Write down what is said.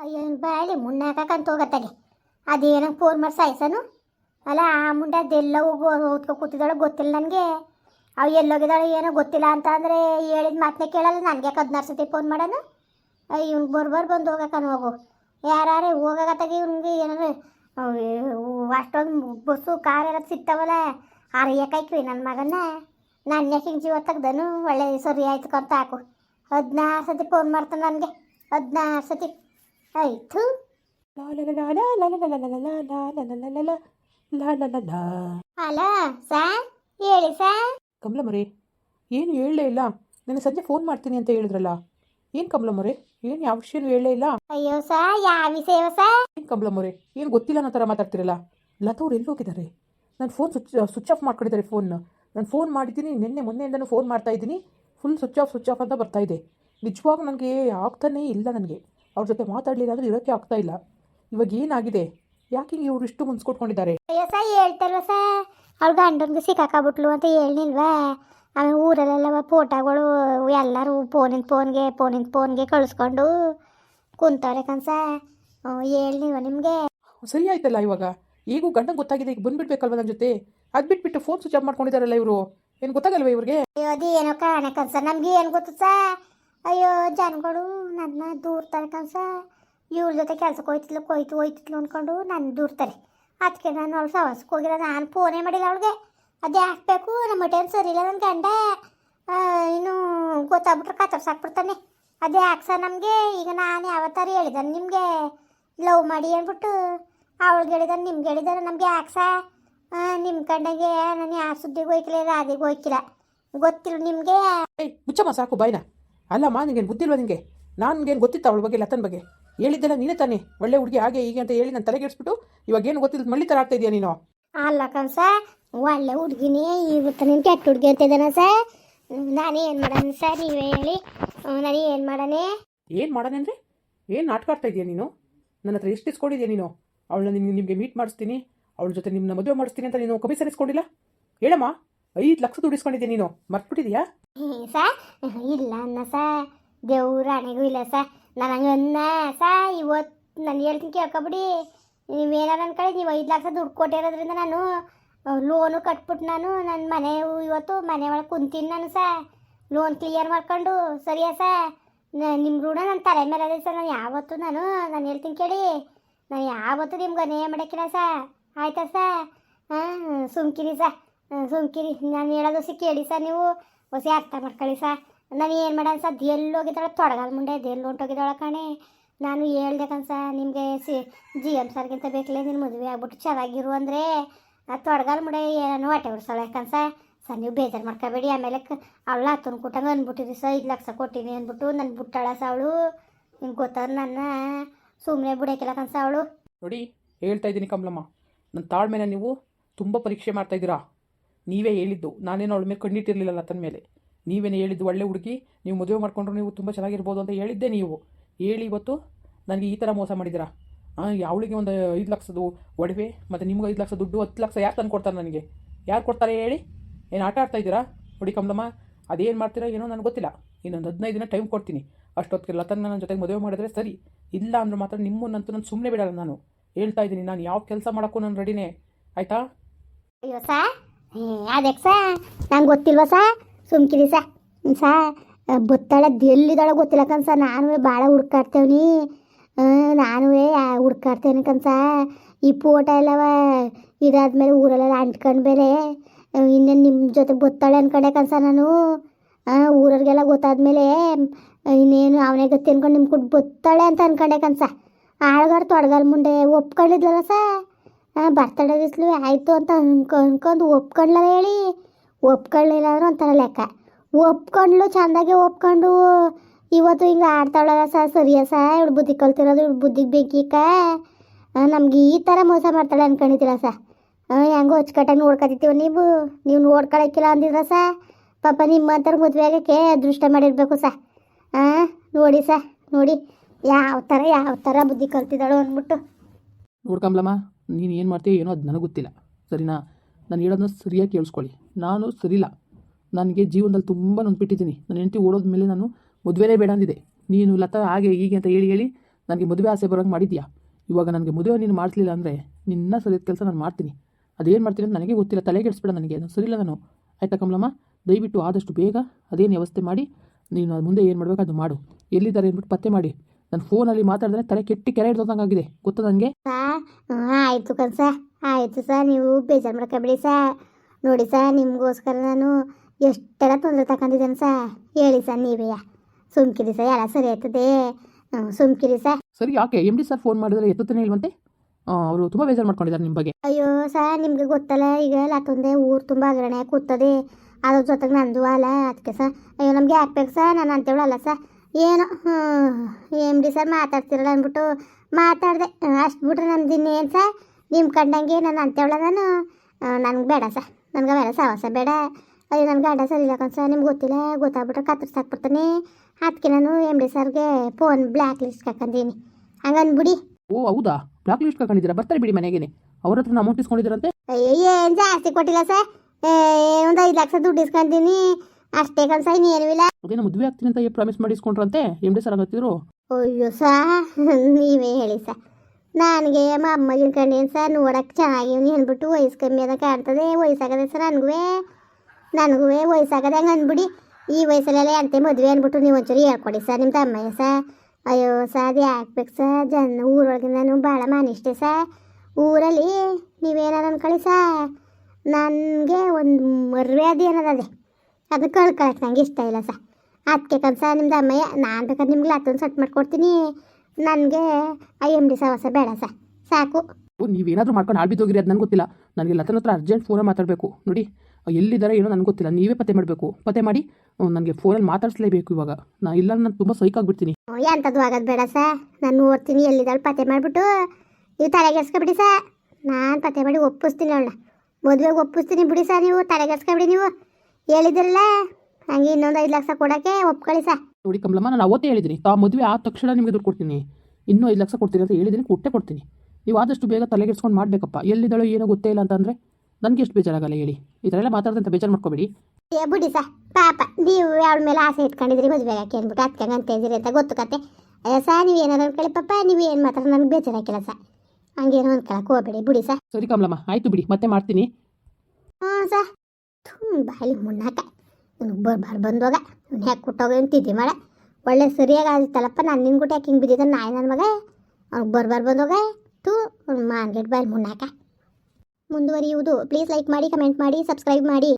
ಅಯ್ಯೋ ಬಾಳಿ ಮುನ್ನಾಕಂತ ಹೋಗತ್ತಾಗೆ ಅದೇನೋ ಫೋನ್ ಮಾಡಿ ಸಾಯ್ಸನು ಅಲ್ಲ ಆ ಮುಂಡೆ ಅದೆಲ್ಲ ಹೋಗು ಓದ್ಕೊ ಕೂತಿದ್ದಾಳೆ ಗೊತ್ತಿಲ್ಲ ನನಗೆ ಅವು ಎಲ್ಲೋಗಿದ್ದಾಳೆ ಏನೋ ಗೊತ್ತಿಲ್ಲ ಅಂತ ಹೇಳಿದ ಮಾತನ್ನ ಕೇಳಲ್ಲ ನನಗೆ ಹದಿನಾರು ಸತಿ ಫೋನ್ ಮಾಡೋನು ಇವ್ನು ಬರ್ಬರ್ ಬಂದು ಹೋಗಕ್ಕನು ಹೋಗು ಯಾರೇ ಹೋಗತ್ತಾಗೆ ಇವ್ನಿಗೆ ಏನಾರು ಅಷ್ಟೊಂದು ಬಸ್ಸು ಕಾರ್ ಎಲ್ಲ ಸಿಗ್ತಾವಲ್ಲ ಆರಯ್ಯಕಾಯ್ಕ್ವಿ ನನ್ನ ಮಗನ್ನ ನನ್ನ ಯಾಕೆ ಜೀವ ತೆಗ್ದನು? ಒಳ್ಳೆ ಸರಿ ಆಯ್ತು ಕಂತ ಹಾಕು ಹದಿನಾರು ಸತಿ ಫೋನ್ ಮಾಡ್ತಾನೆ ನನಗೆ. ಹದಿನಾರು ಸತಿ. ಆಯ್ತು. ಅಲ ಸಾ? ಹೇಳಿ ಸಾ? ಕಮಲಮರಿ ಏನು ಹೇಳಲೇ ಇಲ್ಲ. ನನಗೆ ಸಂಜೆ ಫೋನ್ ಮಾಡ್ತೀನಿ ಅಂತ ಹೇಳಿದ್ರಲ್ಲ. ಏನು ಕಮಲಮರಿ ಏನು ಯಾವ ವಿಷಯನೂ ಹೇಳಲೇ ಇಲ್ಲ. ಅಯ್ಯೋ ಸಾ? ಯಾವ ವಿಷಯ ಸಾ? ಏನು ಕಮಲಮ್ಮರೇ ಏನು ಗೊತ್ತಿಲ್ಲ ಅನ್ನೋ ಥರ ಮಾತಾಡ್ತಿರಲ್ಲ. ಲತಾ ಅವ್ರು ಎಲ್ಲಿ ಹೋಗಿದ್ದಾರೆ? ನನ್ನ ಫೋನ್ ಸ್ವಿಚ್ ಸ್ವಿಚ್ ಆಫ್ ಮಾಡ್ಕೊಂಡಿದ್ದಾರೆ ಫೋನ್ನ ನಾನು ಫೋನ್ ಮಾಡಿದ್ದೀನಿ ನಿನ್ನೆ ಮೊನ್ನೆಯಿಂದನೂ ಫೋನ್ ಮಾಡ್ತಾ ಇದ್ದೀನಿ full switch off switch off ಅಂತ ಬರ್ತಾ ಇದೆ. ನಿಜವಾಗ್ ನನಗೆ ಆಗ್ತಾನೇ ಇಲ್ಲ ನನಗೆ. ಅವ್ರ ಜೊತೆ ಮಾತಾಡಲಿಲ್ಲ ಅಂದರೆ ಇರೋಕ್ಕೆ ಆಗ್ತಾ ಇಲ್ಲ. ಇವಾಗ ಏನಾಗಿದೆ? ಯಾಕೆ ಹಿಂಗೆ ಇವ್ರು ಇಷ್ಟು ಮುನ್ಸ್ಕೊಟ್ಕೊಂಡಿದ್ದಾರೆ? ಅಯ್ಯೋ ಸಾ ಹೇಳ್ತಲ್ವ ಸಾ ಅವ್ಳ ಗಂಡನ್ಗೆ ಸಿಕ್ಕಾಕಬಿಟ್ಲು ಅಂತ ಹೇಳಿಲ್ವಾ? ಆಮೇಲೆ ಊರಲ್ಲೆಲ್ಲ ಫೋಟೋಗಳು ಎಲ್ಲರೂ ಫೋನಿನ ಫೋನ್ಗೆ ಫೋನಿನ ಫೋನ್ಗೆ ಕಳಿಸ್ಕೊಂಡು ಕುಂತಾರೆ ಕನ್ಸ ಹೇಳಿಲ್ವ ನಿಮಗೆ? ಸರಿ ಆಯ್ತಲ್ಲ ಇವಾಗ. ಈಗೂ ಗಂಡಂಗೆ ಗೊತ್ತಾಗಿದೆ ಈಗ ಬಂದ್ಬಿಡ್ಬೇಕಲ್ವ ನನ್ನ ಜೊತೆ? ಅದು ಬಿಟ್ಬಿಟ್ಟು ಫೋನ್ ಸ್ವಿಚ್ ಆಫ್ ಮಾಡ್ಕೊಂಡಿದ್ದಾರಲ್ಲ ಇವರು? ಏನು ಗೊತ್ತಾಗಲ್ವ ಇವ್ರಿಗೆ? ಅಯ್ಯೋ, ಅದು ಏನೋ ಕಾರಣ ಕನ್ಸ ನಮ್ಗೆ ಏನು ಗೊತ್ತು ಅಯ್ಯೋ, ಜನಗಳು ನನ್ನ ದೂರ್ತಾರೆ ಕನ್ಸ ಇವ್ರ ಜೊತೆ ಕೆಲ್ಸಕ್ಕೆ ಹೋಯ್ತಿದ್ಲು, ಕೊಯ್ತು, ಹೋಯ್ತಿದ್ಲು ಅಂದ್ಕೊಂಡು ನನ್ನ ದೂರ್ತಾರೆ ಅದಕ್ಕೆ ನಾನು ಅವ್ಳು ಸವಾಸಕ್ಕೆ ಹೋಗಿಲ್ಲ ನಾನು ಫೋನೇ ಮಾಡಿಲ್ಲ ಅವಳಿಗೆ. ಅದೇ ಹಾಕ್ಬೇಕು ನಮ್ಮ ಮಟೇನ್ ಸರಿ ಇಲ್ಲ ನನ್ನ ಗಂಡ. ಇನ್ನು ಗೊತ್ತಾಗ್ಬಿಟ್ರೆ ಕತ್ತರ್ಸಾಕ್ಬಿಡ್ತಾನೆ ಅದೇ ಹಾಕ್ಸ ನಮಗೆ. ಈಗ ನಾನು ಯಾವತ್ತಾರು ಹೇಳಿದ್ದಾನೆ ನಿಮಗೆ. ಲವ್ ಮಾಡಿ ಅಂದ್ಬಿಟ್ಟು. ಅವಳಿಗೆ ಹೇಳಿದಾನೆ, ನಿಮ್ಗೆ ಹೇಳಿದಾನೆ, ನಮಗೆ ಹಾಕ್ಸ ನಿಮ್ಮ ಕಣ್ಣಿಗೆ ನಾನು ಆ ಸುದ್ದಿಗೆ ಹೋಯ್ಕಿಲ್ಲ ರಾಧಿಗೂ ಹೋಯ್ಕಿಲ್ಲ ಗೊತ್ತಿಲ್ಲ ನಿಮಗೆ? ಏಯ್ ಮುಚ್ಚಮ್ಮ ಸಾಕು ಬಾಯ್ನ. ಅಲ್ಲಮ್ಮ ನಿಂಗೇನು ಗೊತ್ತಿಲ್ವ ನಿಂಗೆ? ನನಗೇನು ಗೊತ್ತಿತ್ತು ಅವಳ ಬಗ್ಗೆ ಲತನ್ ಬಗ್ಗೆ? ಹೇಳಿದ್ದೆಲ್ಲ ನೀನೇ ತಾನೇ? ಒಳ್ಳೆ ಹುಡುಗಿ ಹಾಗೆ ಹೀಗೆ ಅಂತ ಹೇಳಿ ನಾನು ತಲೆಗೆಡ್ಸ್ಬಿಟ್ಟು ಇವಾಗ ಏನು ಗೊತ್ತಿಲ್ಲ ಮಳ್ಳಿ ಥರ ಆಗ್ತಾ ಇದೆಯಾ ನೀನು? ಅಲ್ಲ ಕನ್ಸ ಒಳ್ಳೆ ಹುಡುಗಿನೇ ಇವತ್ತು ನೀನು ಕೆಟ್ಟ ಹುಡುಗಿ ಅಂತಿದ್ದಾನ ಸರ್? ನಾನು ಏನು ಮಾಡೋಣ ಸರ್ ನೀವೇ ಹೇಳಿ. ನಾನು ಏನು ಮಾಡೋಣ? ಏನು ಮಾಡೋಣ ಅಂದರೆ? ಏನು ನಾಟಕ ಆಡ್ತಾ ಇದೆಯಾ ನೀನು? ನನ್ನ ಹತ್ರ ಎಷ್ಟು ಇಸ್ಕೊಂಡಿದ್ಯಾ ನೀನು? ಅವಳನ್ನ ನಿಮ್ಗೆ ನಿಮಗೆ ಮೀಟ್ ಮಾಡಿಸ್ತೀನಿ. ಅವಳ ಜೊತೆ ನಿಮ್ಮನ್ನ ಮದುವೆ ಮಾಡಿಸ್ತೀನಿ ಅಂತ ನೀನು ಕಬಿ ಸರಿಸ್ಕೊಂಡಿಲ್ಲ ಹೇಳಮ್ಮ, ಐದು ಲಕ್ಷ ದುಡಿಸ್ಕೊಂಡಿದ್ದೆ ನೀನು. ಮರ್ತ್ಬಿಟ್ಟಿದ್ಯಾ? ಸಾ ಇಲ್ಲ ಅನ್ನ ಸಾ ದೇವ್ರ ಇಲ್ಲ ಸಾ ನಾನು ಅನ್ನ ಸಾ ಇವತ್ತು ನಾನು ಹೇಳ್ತೀನಿ ಕೇಳ್ಕೊಬಿಡಿ. ನೀವೇನಾರು ಅನ್ಕೊಳ್ಳಿ ನೀವು ಐದು ಲಕ್ಷ ದುಡ್ಡು ಕೊಟ್ಟಿರೋದ್ರಿಂದ ನಾನು ಲೋನು ಕಟ್ಬಿಟ್ಟು ನಾನು ನನ್ನ ಮನೆ, ಇವತ್ತು ಮನೆ ಒಳಗೆ ಕುಂತೀನಿ ನಾನು ಸಾ ಲೋನ್ ಕ್ಲಿಯರ್ ಮಾಡ್ಕೊಂಡು, ಸರಿಯಾ ಸಾ ನಿಮ್ಮ ಋಣ ನನ್ನ ತಲೆ ಮೇಲೆ ಅದೇ, ಸರ್. ನಾನು ಯಾವತ್ತು ನಾನು ನಾನು ಹೇಳ್ತೀನಿ ಕೇಳಿ. ನಾನು ಯಾವತ್ತು ನಿಮ್ಗೆ ಅನ್ಯಾಯ ಮಾಡೋಕ್ಕಿಲ್ಲ ಸಾ ಆಯ್ತಾ ಸ ಹಾಂ, ಸುಮ್ಕಿರಿ ಸಾ ಸುಮ್ಕಿರಿ. ನಾನು ಹೇಳೋದು ಸಿ ಕೇಳಿ ಸರ್ ನೀವು. ಹೊಸ ಅರ್ಥ ಮಾಡ್ಕೊಳ್ಳಿ ಸಾ ನಾನು ಏನು ಮಾಡೋಣ ಸರ್? ಎಲ್ಲಿ ಹೋಗಿದ್ದಾಳೆ, ತೊಡಗಲ್ ಮುಂಡೆ ಎಲ್ಲಿ ಹೊಂಟೋಗಿದ್ದಾಳೆ ಕಣೆ. ನಾನು ಹೇಳ್ದೆ ಕನ್ಸ ನಿಮಗೆ ಸಿ ಜಿ ಎಂ ಸರ್ಗಿಂತ ಬೇಕಲೇ ನೀನು ಮದುವೆ ಆಗ್ಬಿಟ್ಟು ಚೆನ್ನಾಗಿರು ಅಂದರೆ. ತೊಡಗಲ್ ಮುಂಡೆ ಏನೋ ಹೊಟ್ಟೆ ಬಿಡ್ಸೋಳ ಯಾಕಂತ ಸರ್. ನೀವು ಬೇಜಾರು ಮಾಡ್ಕೋಬೇಡಿ. ಆಮೇಲೆ ಅವಳ ಹತ್ತನ ಕೂಟಂಗೆ ಅಂದ್ಬಿಟ್ಟಿರಿ ಸರ್. ಐದು ಲಕ್ಷ ಕೊಟ್ಟಿನಿ ಅಂದ್ಬಿಟ್ಟು ನನ್ನ ಬಿಟ್ಟಾಳ ಸ ಅವಳು. ನಿಮ್ಗೆ ಗೊತ್ತಾದ ನನ್ನ. ಸುಮ್ಮನೆ ಬಿಡೋಕಿಲ್ಲ ಕನ್ಸ ಅವಳು. ನೋಡಿ, ಹೇಳ್ತಾ ಇದ್ದೀನಿ ಕಮಲಮ್ಮ. ನನ್ನ ತಾಳ್ಮೆನ ನೀವು ತುಂಬ ಪರೀಕ್ಷೆ ಮಾಡ್ತಾ ಇದ್ದೀರಾ? ನೀವೇ ಹೇಳಿದ್ದು. ನಾನೇನು ಅವಳ ಮೇಲೆ ಕಣ್ಣಿಟ್ಟಿರಲಿಲ್ಲ ತನ್ನ ಮೇಲೆ. ನೀವೇನೇ ಹೇಳಿದ್ದು ಒಳ್ಳೆ ಹುಡುಗಿ, ನೀವು ಮದುವೆ ಮಾಡಿಕೊಂಡ್ರು ನೀವು ತುಂಬ ಚೆನ್ನಾಗಿರ್ಬೋದು ಅಂತ ಹೇಳಿದ್ದೆ ನೀವು. ಹೇಳಿ ಇವತ್ತು ನನಗೆ ಈ ಥರ ಮೋಸ ಮಾಡಿದ್ದೀರಾ? ಹಾಂ ಅವಳಿಗೆ ಒಂದು ಐದು ಲಕ್ಷದ್ದು ಒಡವೆ ಮತ್ತು ನಿಮ್ಗೆ ಐದು ಲಕ್ಷ ದುಡ್ಡು, ಹತ್ತು ಲಕ್ಷ ಯಾರು ತಂದು ಕೊಡ್ತಾರೆ ನನಗೆ? ಯಾರು ಕೊಡ್ತಾರೆ ಹೇಳಿ? ಏನು ಆಟ ಆಡ್ತಾ ಇದ್ದೀರಾ? ನೋಡಿ ಕಮಲಮ್ಮ, ಅದೇನು ಮಾಡ್ತೀರಾ ಏನೋ ನನಗೆ ಗೊತ್ತಿಲ್ಲ. ಇನ್ನೊಂದು ಹದಿನೈದು ದಿನ ಟೈಮ್ ಕೊಡ್ತೀನಿ. ಅಷ್ಟೊತ್ತಿಗೆ ಲತನ್ನ ನನ್ನ ಜೊತೆಗೆ ಮದುವೆ ಮಾಡಿದ್ರೆ ಸರಿ. ಇಲ್ಲ ಅಂದ್ರೆ ಮಾತ್ರ ನಿಮ್ಮನ್ನಂತೂ ನಾನು ಸುಮ್ಮನೆ ಬಿಡಲ್ಲ ನಾನು. ಹೇಳ್ತಾ ಇದ್ದೀನಿ, ನಾನು ಯಾವ ಕೆಲಸ ಮಾಡಕ್ಕೂ ನಾನು ರೆಡಿನೇ ಆಯ್ತಾ? ಅಯ್ಯೋ ಸಾ ಅದಕ್ಕೆ ಸಾ? ನಂಗೆ ಗೊತ್ತಿಲ್ವಾ ಸಾ? ಸುಮ್ಕಿರಿ ಸಾ. ಸಾ ಬತ್ತಾಳೆ ಎಲ್ಲಿದ್ದಾಳೆ ಗೊತ್ತಿಲ್ಲ ಕನ್ಸ ನಾನು ಭಾಳ ಹುಡ್ಕಾಡ್ತೇವ್ನಿ. ನಾನು ಹುಡ್ಕಾಡ್ತೇನೆ ಕನ್ಸ ಈ ಫೋಟೋ ಎಲ್ಲವ ಇದಾದ್ಮೇಲೆ ಊರಲ್ಲೆಲ್ಲ ಅಂಟ್ಕೊಂಡು ಬೇರೆ. ಇನ್ನೇನು ನಿಮ್ಮ ಜೊತೆ ಗೊತ್ತಾಳೆ ಅನ್ಕೊಂಡೆ ಕನ್ಸ ನಾನು. ಊರವ್ರಿಗೆಲ್ಲ ಗೊತ್ತಾದ್ಮೇಲೆ ಇನ್ನೇನು ಅವನೇ ಗೊತ್ತಿ ಅನ್ಕೊಂಡು ನಿಮ್ಮ ಕೊಟ್ಟು ಬತ್ತಾಳೆ ಅಂತ ಅನ್ಕೊಂಡೆ ಕನ್ಸ ಆಳ್ಗಾರ ತೊಡಗಲ್ ಮುಂದೆ ಒಪ್ಕೊಂಡಿದ್ಲಲ್ಲ ಸಾ? ಬರ್ತಡೇ ದಿಸ್ಲು ಆಯಿತು ಅಂತ ಅನ್ಕೊ, ಅನ್ಕೊಂಡು ಒಪ್ಕೊಂಡ್ಲಲ್ಲ ಹೇಳಿ? ಒಪ್ಕೊಳ್ಳಿಲ್ಲ ಅಂದ್ರೆ ಒಂಥರ ಲೆಕ್ಕ. ಒಪ್ಕೊಂಡ್ಲು ಚಂದಾಗೆ ಒಪ್ಕೊಂಡು, ಇವತ್ತು ಹಿಂಗೆ ಆಡ್ತಾಳಲ್ಲ ಸಾ, ಸರಿಯಾ ಸಾ? ಬುದ್ಧಿ ಕಲ್ತಿರೋದು, ಇವಳು ಬುದ್ಧಿಗೆ ಬೇಕಿಕ್ಕ ನಮ್ಗೆ ಈ ಥರ ಮೋಸ ಮಾಡ್ತಾಳೆ ಅನ್ಕೊಂಡಿದ್ದೀರ ಸಾ? ಹೆಂಗೋ ಅಚ್ಚುಕಟ್ಟಾಗಿ ನೋಡ್ಕೊತಿತ್ತೀವ ನೀವು? ನೀವು ನೋಡ್ಕೊಳಕ್ಕಿಲ್ಲ ಅಂದಿದ್ರ ಸಾ? ಪಾಪ ನಿಮ್ಮಂಥರ ಮದುವೆ ಆಗಕ್ಕೆ ಅದೃಷ್ಟ ಮಾಡಿರಬೇಕು ಸಾ. ನೋಡಿ ಸಾ, ನೋಡಿ. ಯಾವ ಥರ ಯಾವ ಥರ ಬುದ್ಧಿ ಕಲ್ತಿದ್ದಾಳು ಅಂದ್ಬಿಟ್ಟು. ನೋಡ್ಕಂಬ್ಲಮ್ಮ ನೀನು ಏನು ಮಾಡ್ತೀಯ ಏನೋ ಅದು ನನಗೆ ಗೊತ್ತಿಲ್ಲ. ಸರಿನಾ? ನಾನು ಹೇಳೋದನ್ನ ಸರಿಯಾಗಿ ಕೇಳಿಸ್ಕೊಳ್ಳಿ. ನಾನು ಸರಿಲ್ಲ. ನನಗೆ ಜೀವನದಲ್ಲಿ ತುಂಬ ನೊಂದ್ಬಿಟ್ಟಿದ್ದೀನಿ. ನನ್ನ ಹೆಂಡತಿ ಓಡೋದ ಮೇಲೆ ನಾನು ಮದುವೆನೇ ಬೇಡ ಅಂದಿದೆ ನೀನು ಲತಾ ಹಾಗೆ ಹೀಗೆ ಅಂತ ಹೇಳಿ ಹೇಳಿ ನನಗೆ ಮದುವೆ ಆಸೆ ಬರೋಂಗೆ ಮಾಡಿದ್ಯಾ? ಇವಾಗ ನನಗೆ ಮದುವೆ ನೀನು ಮಾಡಿಸ್ಲಿಲ್ಲ ಅಂದರೆ ನಿನ್ನ ಸರಿಯಾದ ಕೆಲಸ ನಾನು ಮಾಡ್ತೀನಿ. ಅದೇನು ಮಾಡ್ತೀನಿ ಅಂತ ನನಗೆ ಗೊತ್ತಿಲ್ಲ. ತಲೆ ಕೆಡಿಸ್ಬೇಡ ನನಗೆ. ನಾನು ಸರಿಲ್ಲ ನಾನು. ಆಯ್ತಾ ಕಮಲಮ್ಮ? ದಯವಿಟ್ಟು ಆದಷ್ಟು ಬೇಗ ಅದೇನು ವ್ಯವಸ್ಥೆ ಮಾಡಿ, ನೀನು ಮುಂದೆ ಏನು ಮಾಡಬೇಕು ಅದು ಮಾಡು. ಎಲ್ಲಿದ್ದಾರೆ ಅಂದ್ಬಿಟ್ಟು ಪತ್ತೆ ಮಾಡಿ. ನನ್ನ ಫೋನಲ್ಲಿ ಮಾತಾಡಿದ್ರೆ ತಲೆ ಕೆಟ್ಟಿ ಕೆರೆ ಹಿಡ್ದಂಗಾಗಿದೆ. ಗೊತ್ತಾ ನನಗೆ ಆಯಿತು ಕನ್ಸ ಆಯಿತು ಸರ್ ನೀವು ಬೇಜಾರು ಮಾಡ್ಕೊಬೇಡಿ ಸಾ. ನೋಡಿ ಸರ್ ನಿಮ್ಗೋಸ್ಕರ ನಾನು ಎಷ್ಟೆಲ್ಲ ತೊಂದರೆ ತಗೊಂಡಿದ್ದೇನೆ ಸಾ. ಹೇಳಿ ಸರ್ ನೀವೇ. ಸುಮ್ಕಿರಿ ಸರ್ ಎಲ್ಲ ಸರಿ ಆಯ್ತದೆ. ಸುಮ್ಕಿರಿ ಸರ್ ಸರಿ ಯಾಕೆ? ಎಂ ಡಿ ಸರ್ ಫೋನ್ ಮಾಡಿದ್ರೆ ಎತ್ತುತ್ತೇನೆ ಇಲ್ವಂತೆ? ಅವರು ತುಂಬ ಬೇಜಾರು ಮಾಡ್ಕೊಂಡಿದ್ದಾರೆ ನಿಮ್ಮ ಬಗ್ಗೆ. ಅಯ್ಯೋ ಸರ್ ನಿಮ್ಗೆ ಗೊತ್ತಲ್ಲ ಈಗ ಲತ್ತೊಂದೆ ಊರು ತುಂಬ ಅಗ್ರಣೆ ಕೂತದೆ. ಅದ್ರ ಜೊತೆಗೆ ನಂದು ಅಲ್ಲ ಅದಕ್ಕೆ ಸರ್ ಅಯ್ಯೋ ನಮಗೆ ಹಾಕ್ಬೇಕು ಸರ್ ನಾನು ಅಂತೇಳಲ್ಲ ಸರ್ ಏನೋ ಎಂ ಡಿ ಸರ್ ಮಾತಾಡ್ತಿರಲ್ಲ ಅಂದ್ಬಿಟ್ಟು ಮಾತಾಡಿದೆ. ಅಷ್ಟು ಬಿಟ್ರೆ ನಮ್ಮ ದಿನ ಏನು ಸರ್? ನಿಮ್ಮ ಕಂಡಂಗೆ ನಾನು ಅಂತೇಳ ನಾನು. ನನಗೆ ಬೇಡ ಸರ್. ನನಗೆ ಬೇಡ ಸವಾಸ ಬೇಡ. ಅಯ್ಯೋ ನನ್ನ ಗಂಡ ಸರಿ ಇಲ್ಲ ಸರ್ ನಿಮ್ಗೆ ಗೊತ್ತಿಲ್ಲ ಗೊತ್ತಾಗ್ಬಿಟ್ರೆ ಕತ್ತರಿಸಾಕ್ಬಿಡ್ತಾನೆ. ಅದಕ್ಕೆ ನಾನು ಎಂ ಡಿ ಸರ್ಗೆ ಫೋನ್ ಬ್ಲ್ಯಾಕ್ ಲಿಸ್ಟ್ ಹಾಕಂದೀನಿ. ಹಂಗನ್ಬಿಡಿ. ಓ ಹೌದಾ? ಬ್ಲ್ಯಾಕ್ ಲಿಸ್ಟ್ ಹಾಕೊಂಡಿದ್ದೀರಾ? ಬರ್ತಾರೆ ಬಿಡಿ ಮನೆಗೇನೆ. ಅವ್ರ ಹತ್ರ ಅಮೌಂಟ್ ಇಸ್ಕೊಂಡಿದ್ದೀರಂತೆ? ಅಯ್ಯೋ ಏನು ಜಾಸ್ತಿ ಕೊಟ್ಟಿಲ್ಲ ಸರ್? ಒಂದು ಐದು ಲಕ್ಷ ದುಡ್ಡು ಇಸ್ಕೊಂತೀನಿ ಅಷ್ಟೇ ಕನ್ಸ ಇನ್ನೇನು ಇಲ್ಲ. ಅದೇನೋ ಮದುವೆ ಆಗ್ತೀನಿ ಅಂತ ಪ್ರಾಮಿಸ್ ಮಾಡಿಸ್ಕೊಂಡ್ರಂತೆ ಎಂ ಡಿ ಸರ್ ಆಗತ್ತಿದ್ರು ಅಯ್ಯೋ ಸಾ ನೀವೇ ಹೇಳಿ ಸರ್ ನನಗೆ ನಮ್ಮ ಅಮ್ಮಗಿನ ಕಂಡೇನು ಸರ್ ನೋಡಕ್ಕೆ ಚೆನ್ನಾಗಿ ಅಂದ್ಬಿಟ್ಟು ವಯಸ್ಸು ಕಮ್ಮಿ ಅದ ಕಾಣ್ತದೆ ವಯಸ್ಸಾಗದೆ ಸರ್ ನನಗೂ ನನಗೂ ವಯಸ್ಸಾಗದೆ ಹಂಗೆ ಅಂದ್ಬಿಡಿ. ಈ ವಯಸ್ಸಲ್ಲೆಲ್ಲ ಅಂತೆ ಮದುವೆ ಅಂದ್ಬಿಟ್ಟು ನೀವು ಒಂಚೂರು ಹೇಳ್ಕೊಡಿ ಸರ್ ನಿಮ್ಮ ತಮ್ಮಯ್ಯ ಸ. ಅಯ್ಯೋ ಸರ್ ಅದು ಯಾಕೆ ಸರ್ ಜನ ಊರೊಳಗೆ ನಾನು ಭಾಳ ಮಾನಿಷ್ಟೆ ಸರ್ ಊರಲ್ಲಿ ನೀವೇನಾರು ಅನ್ಕೊಳ್ಳಿ ಸರ್ ನನಗೆ ಒಂದು ಮರ್ಯಾದೆ ಅನ್ನೋದದೆ ಅದು. ಕಳ್ಕೊಳಕ್ಕೆ ನಂಗೆ ಇಷ್ಟ ಇಲ್ಲ ಸರ್. ಅದಕ್ಕೆ ಕನ್ಸ ನಿಮ್ದು ಅಮ್ಮಯ್ಯ ನಾನು ಬೇಕಾದ್ರೆ ನಿಮ್ಗೆ ಲತ್ತೊಂದು ಸಟ್ ಮಾಡ್ಕೊಡ್ತೀನಿ. ನನಗೆ ಐ ಎಂ ಡಿ ಸವಾಸ ಬೇಡ ಸರ್. ಸಾಕು. ನೀವೇನಾದರೂ ಮಾಡ್ಕೊಂಡು ಆಳ್ಬಿದ್ದೋಗಿರಿ ಅದು ನನಗೆ ಗೊತ್ತಿಲ್ಲ. ನನಗೆ ಲತನ ಹತ್ರ ಅರ್ಜೆಂಟ್ ಫೋನಲ್ಲಿ ಮಾತಾಡಬೇಕು. ನೋಡಿ ಎಲ್ಲಿದ್ದಾರೆ ಏನೋ ನನಗೆ ಗೊತ್ತಿಲ್ಲ. ನೀವೇ ಪತ್ತೆ ಮಾಡಬೇಕು. ಪತ್ತೆ ಮಾಡಿ ನನಗೆ ಫೋನಲ್ಲಿ ಮಾತಾಡಿಸ್ಲೇಬೇಕು ಇವಾಗ. ನಾ ಇಲ್ಲ ನಾನು ತುಂಬ ಸೈಕಾಗ್ಬಿಡ್ತೀನಿ ಎಂಥದ್ದು ಆಗೋದು ಬೇಡ ಸರ್. ನಾನು ನೋಡ್ತೀನಿ ಎಲ್ಲಿದ್ದಾಳೆ ಪತ್ತೆ ಮಾಡಿಬಿಟ್ಟು. ನೀವು ತಲೆಗೆಡ್ಸ್ಕೊಬಿಡಿ ಸರ್. ನಾನು ಪತ್ತೆ ಮಾಡಿ ಒಪ್ಪಿಸ್ತೀನಿ ಅವಳನ್ನ. ಮದುವೆಗೆ ಒಪ್ಪಿಸ್ತೀನಿ ಬಿಡಿ ಸರ್ ನೀವು. ತಲೆಗೆಡ್ಸ್ಕೊಬಿಡಿ ನೀವು. ಹೇಳಿದ್ರಲ್ಲ? ಹಂಗೆ ಇನ್ನೊಂದು ಐದು ಲಕ್ಷ ಕೊಡಕ್ಕೆ ಒಪ್ಕೊಳ್ಳಿ ಸ ನೋಡಿ ಕಮಲಮ್ಮ ನಾನು ಅವತ್ತೇ ಹೇಳಿದ್ದೀನಿ. ತಾ ಮದುವೆ ಆದ ತಕ್ಷಣ ನಿಮಗೆ ದುಡ್ಡು ಕೊಡ್ತೀನಿ. ಇನ್ನೂ ಐದು ಲಕ್ಷ ಕೊಡ್ತೀನಿ ಅಂತ ಹೇಳಿದ್ದೀನಿ ಕೊಟ್ಟೆ ಕೊಡ್ತೀನಿ. ನೀವು ಆದಷ್ಟು ಬೇಗ ತಲೆಗೆಡ್ಸ್ಕೊಂಡು ಮಾಡಬೇಕಪ್ಪ. ಎಲ್ಲಿದ್ದಾಳೋ ಏನೋ ಗೊತ್ತೇ ಇಲ್ಲ ಅಂತಂದರೆ ನನಗೆ ಎಷ್ಟು ಬೇಜಾರಾಗಲ್ಲ ಹೇಳಿ. ಈ ಥರ ಎಲ್ಲ ಮಾತಾಡ್ದಂತ ಬೇಜಾರು ಮಾಡ್ಕೋಬೇಡಿ. ಏ ಬಿಡಿ ಸರ್. ಪಾಪ ನೀವು ಅವಳ ಮೇಲೆ ಆಸೆ ಇಟ್ಕೊಂಡಿದ್ರಿ ಮದುವೆ ಯಾಕೆ ಅಂದ್ಬಿಟ್ಟು ಅದಕ್ಕೆ ಅಂತ ಇದ್ದೀರಿ ಅಂತ ಗೊತ್ತು ಕತೆ. ಸ ಸರ್ ನೀವು ಏನಾರು ಅನ್ಕೊಳ್ಳಿ ಪಾಪ ನೀವು ಏನು ಮಾತ್ರ ನನಗೆ ಬೇಜಾರ ಕೆಲಸ ಹಂಗೇನೋ ಅನ್ಕೊಳಕ್ಕೆ ಹೋಗ್ಬೇಡಿ. ಬಿಡಿ ಸಾ ಸರಿ ಕಮಲಮ್ಮ ಆಯಿತು ಬಿಡಿ ಮತ್ತೆ ಮಾಡ್ತೀನಿ. ಹ್ಞೂ ಸರ್. ತುಂಬ ಬಾಯಿ ಮುನ್ನಾಕ ನನಗೆ ಬರ್ಬಾರ್ದು ಬಂದೋಗ ಅವ್ನು ಯಾಕೆ ಕೊಟ್ಟೋಗ ತಿದ್ದಿ ಮಾಡ. ಒಳ್ಳೆ ಸರಿಯಾಗಿ ಆಗಿತ್ತಲ್ಲಪ್ಪ ನಾನು ನಿನ್ನ ಗುಟ್ಟು ಯಾಕೆ ಹಿಂಗೆ ಬಿದ್ದಿದ್ದ ನಾಯಿ ನನ್ನ ಮಗ. ಅವ್ನಿಗೆ ಬರ್ ಬಂದೋಗ ತೂ ಅವ್ನು ಮಾನ್ಗೆಟ್ ಬಾಯಿ ಮುನ್ನಾಕ ಮುಂದುವರಿಯುವುದು. ಪ್ಲೀಸ್ ಲೈಕ್ ಮಾಡಿ ಕಮೆಂಟ್ ಮಾಡಿ ಸಬ್ಸ್ಕ್ರೈಬ್ ಮಾಡಿ.